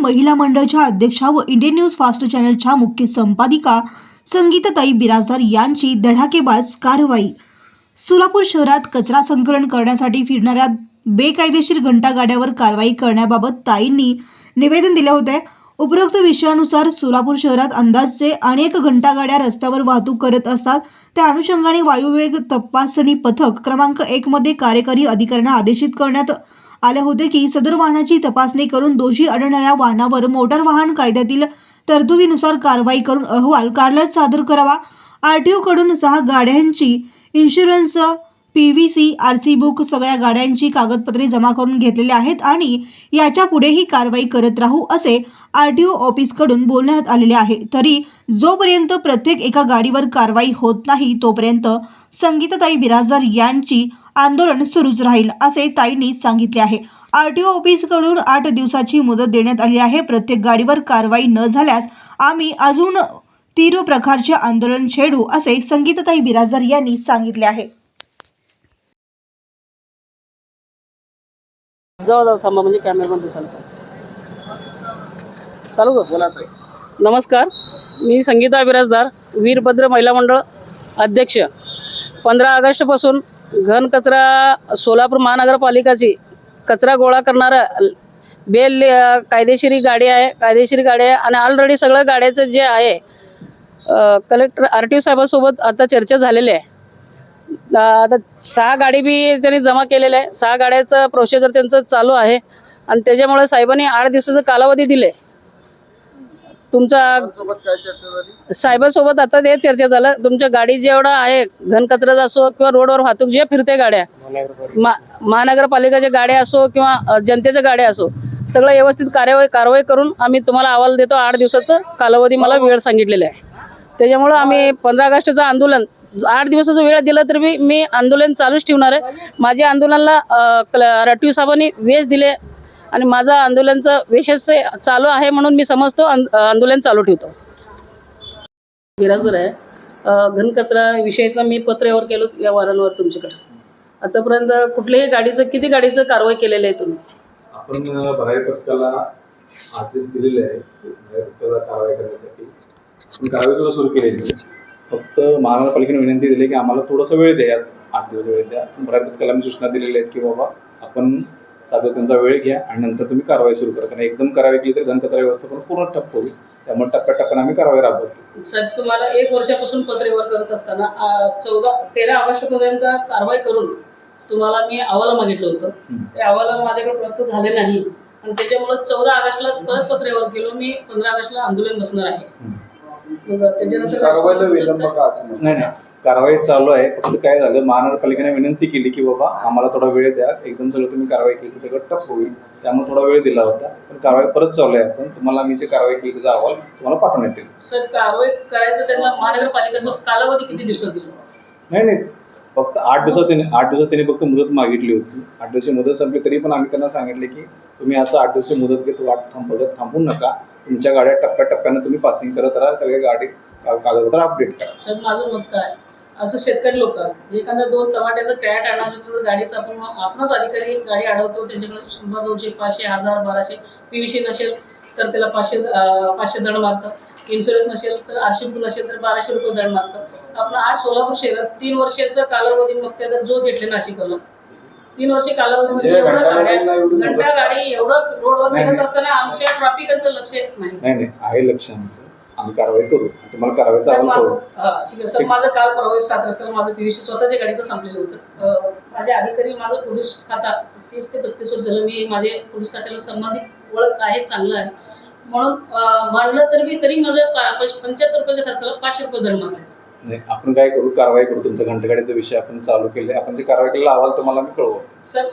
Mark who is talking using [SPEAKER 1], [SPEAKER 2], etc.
[SPEAKER 1] महिला मंडळाच्या अध्यक्षा व इंडियन न्यूज फास्ट चॅनलच्या मुख्य संपादिका संगीतताई बिराजदार यांची धडाकेबाज कारवाई. सोलापूर शहरात कचरा संकलन करण्यासाठी फिरणाऱ्या बेकायदेशीर घंटागाड्यावर कारवाई करण्याबाबत ताईंनी निवेदन दिले होते. उपरोक्त विषयानुसार सोलापूर शहरात अंदाजे अनेक घंटागाड्या रस्त्यावर वाहतूक करत असतात. त्या अनुषंगाने वायुवेग तपासणी पथक क्रमांक एकमध्ये कार्यकारी अधिकाऱ्यांना आदेशित करण्यात आले होते की सदर वाहनाची तपासणी करून दोषी आढळणाऱ्या वाहनावर मोटार वाहन कायद्यातील तरतुदीनुसार कारवाई करून अहवाल कार्यालयात सादर करावा. आर टी कडून सहा गाड्यांची insurance P V C R C book सगळ्या गाड्यांची कागदपत्रे जमा करून घेतलेली आहेत आणि याच्या पुढेही कारवाई करत राहू असे आर टी ओ ऑफिसकडून बोलण्यात आलेले आहे. तरी जोपर्यंत प्रत्येक एका गाडीवर कारवाई होत नाही तोपर्यंत संगीताताई बिराजदार यांची आंदोलन सुरूच राहील असे ताईंनी सांगितले आहे. आर टी ओ ऑफिसकडून आठ दिवसाची मुदत देण्यात आली आहे. प्रत्येक गाडीवर कारवाई न झाल्यास आम्ही अजून तीव्र प्रकारचे आंदोलन छेडू असे संगीताताई बिराजदार यांनी सांगितले आहे.
[SPEAKER 2] जवळ जवळ थांबा म्हणजे कॅमेरामध्ये चालू बोला नमस्कार. मी संगीता बिराजदार वीरभद्र महिला मंडळ अध्यक्ष. पंधरा ऑगस्टपासून घन कचरा सोलापूर महानगरपालिकाची कचरा गोळा करणारा बेल कायदेशीरी गाडी आहे कायदेशीर गाडी आहे आणि ऑलरेडी सगळं गाड्याचं जे आहे कलेक्टर आर टी ओ साहेबासोबत आता चर्चा झालेली आहे. आता सहा गाडी बी त्यांनी जमा केलेल्या आहे सहा गाड्याचं प्रोसिजर त्यांचं चालू आहे आणि त्याच्यामुळे साहेबांनी आठ दिवसाचा कालावधी दिले तुमचा साहेबांसोबत आता ते चर्चा झालं. तुमच्या गाडी जेवढा आहे घनकचरा असो किंवा रोडवर वाहतूक जे फिरते गाड्या मा महानगरपालिकाच्या गाड्या असो किंवा जनतेच्या गाड्या असो सगळं व्यवस्थित कार्यवाही कारवाई करून आम्ही तुम्हाला अहवाल देतो. आठ दिवसाचं कालावधी मला वेळ सांगितलेला आहे. त्याच्यामुळं आम्ही पंधरा ऑगस्टचं आंदोलन आठ दिवसाचा वेळ दिला तर मी आंदोलन चालूच ठेवणार आहे. माझ्या आंदोलनाला रटीव साहेबांनी वेश दिले आणि माझं आंदोलनचं विशेष चालू आहे म्हणून मी समजतो आंदोलन चालू ठेवतो. बिराजदार आहे. घनकचरा विषयीचं मी पत्रेवर केलो या वारांवर तुमच्याकडे. आतापर्यंत कुठल्याही गाडीचं किती गाडीचं कारवाई केलेलं आहे तुम्ही?
[SPEAKER 3] आपण भराई पथकाला आदेश दिलेले आहे भराई पथकाला कारवाई करण्यासाठी. कारवाई सुद्धा सुरू केलेली फक्त महानगरपालिकेने विनंती दिली की आम्हाला थोडासा वेळ द्या आठ दिवस वेळ द्या. भराई पथकाला मी सूचना दिलेल्या आहेत की बाबा आपण साधा त्यांचा वेळ घ्या आणि नंतर तुम्ही कारवाई सुरू करा. कारण एकदम कारवाई केली तर घनकचरा व्यवस्थापन पूर्ण ठप्प होईल. त्यामुळे टप्प्याटप्प्याने आम्ही कारवाई राबवतो
[SPEAKER 2] साहेब तुम्हाला एक वर्षापासून पत्रेवर करत असताना चौदा तेरा ऑगस्टपर्यंत कारवाई करून तुम्हाला मी अहवाल मागितलं होतं. ते अहवाल माझ्याकडे प्राप्त झाले नाही. आणि त्याच्यामुळे चौदा ऑगस्टला परत पत्रेवर केलो. मी पंधरा ऑगस्टला आंदोलन बसणार आहे. मग त्याच्यानंतर
[SPEAKER 3] नाही. कारवाई चालू आहे. फक्त काय झालं महानगरपालिकेने विनंती केली की बाबा आम्हाला थोडा वेळ द्या. एकदम सगळं तुम्ही कारवाई केली तर सगळं टफ होईल. त्यामुळे थोडा वेळ दिला होता. पण कारवाई परत चालू आहे आपण. तुम्हाला मी जे कारवाई केली त्याचा अहवाल तुम्हाला पाठवण्यात येईल.
[SPEAKER 2] सर कारवाई करायचं त्यांना महानगरपालिकेचा कालावधी किती दिवसात दिला?
[SPEAKER 3] नाही नाही. फक्त आठ दिवसात त्यांनी आठ दिवसात त्यांनी फक्त मुदत मागितली होती. आठ दिवसाची मुदत संपली तरी पण आम्ही त्यांना सांगितले की तुम्ही असं आठ दिवसाची मुदत घेत वाट थांबवत थांबू नका. तुमच्या गाड्या टप्प्याटप्प्यानं तुम्ही पासिंग करत राहा. सगळे गाडी कागदपत्र अपडेट करा.
[SPEAKER 2] साहेब माझं मत काय? असं शेतकरी लोक असतात. एखादा दोन टमाट्याचं कॅट आणायचं तर गाडीचं आपण आपणच अधिकारी गाडी अडवतो. त्यांच्याकडे शंभर दोनशे पाचशे हजार बाराशे पीव्हीसी नसेल तर त्याला पाचशे पाचशे दंड मारतात. इन्शुरन्स नसेल तर आठशे रुपये नसेल तर बाराशे रुपये दंड मारतात. आपण आज सोलापूर शहरात तीन वर्षाचा कालावधी मग त्या जो घेतले नाशिकला तीन वर्षे कालावधीमध्ये एवढ्या गाड्या घंटा गाडी एवढं रोडवर फिरत. असताना आमच्या ट्रॅफिकांचं लक्ष नाही.
[SPEAKER 3] आहे लक्ष आमचं. आम्ही कारवाई करू. तुम्हाला
[SPEAKER 2] सर
[SPEAKER 3] अहवाल
[SPEAKER 2] माझं
[SPEAKER 3] करू.
[SPEAKER 2] हा ठीक आहे सर माझं काल परवा सात रस्त्याला माझं पीव्हीसी स्वतःच्या गाडीचं संपलेलं होतं. अं, माझे अधिकारी माझं पोलीस खाता तीस ते बत्तीस वर्ष झालं मी माझे पोलीस खात्याला संबंधित ओळख आहे चांगलं आहे. म्हणून अं, मानलं तर मी तरी माझं पंच्याहत्तर रुपयाच्या खर्चाला पाचशे रुपये मारले
[SPEAKER 3] नाही आपण काय करू? कारवाई करू. तुमच्या घंटेगाडीचा विषय आपण चालू केले. आपण जे कारवाई केलेला अहवाल तुम्हाला मी कळवू.
[SPEAKER 2] सर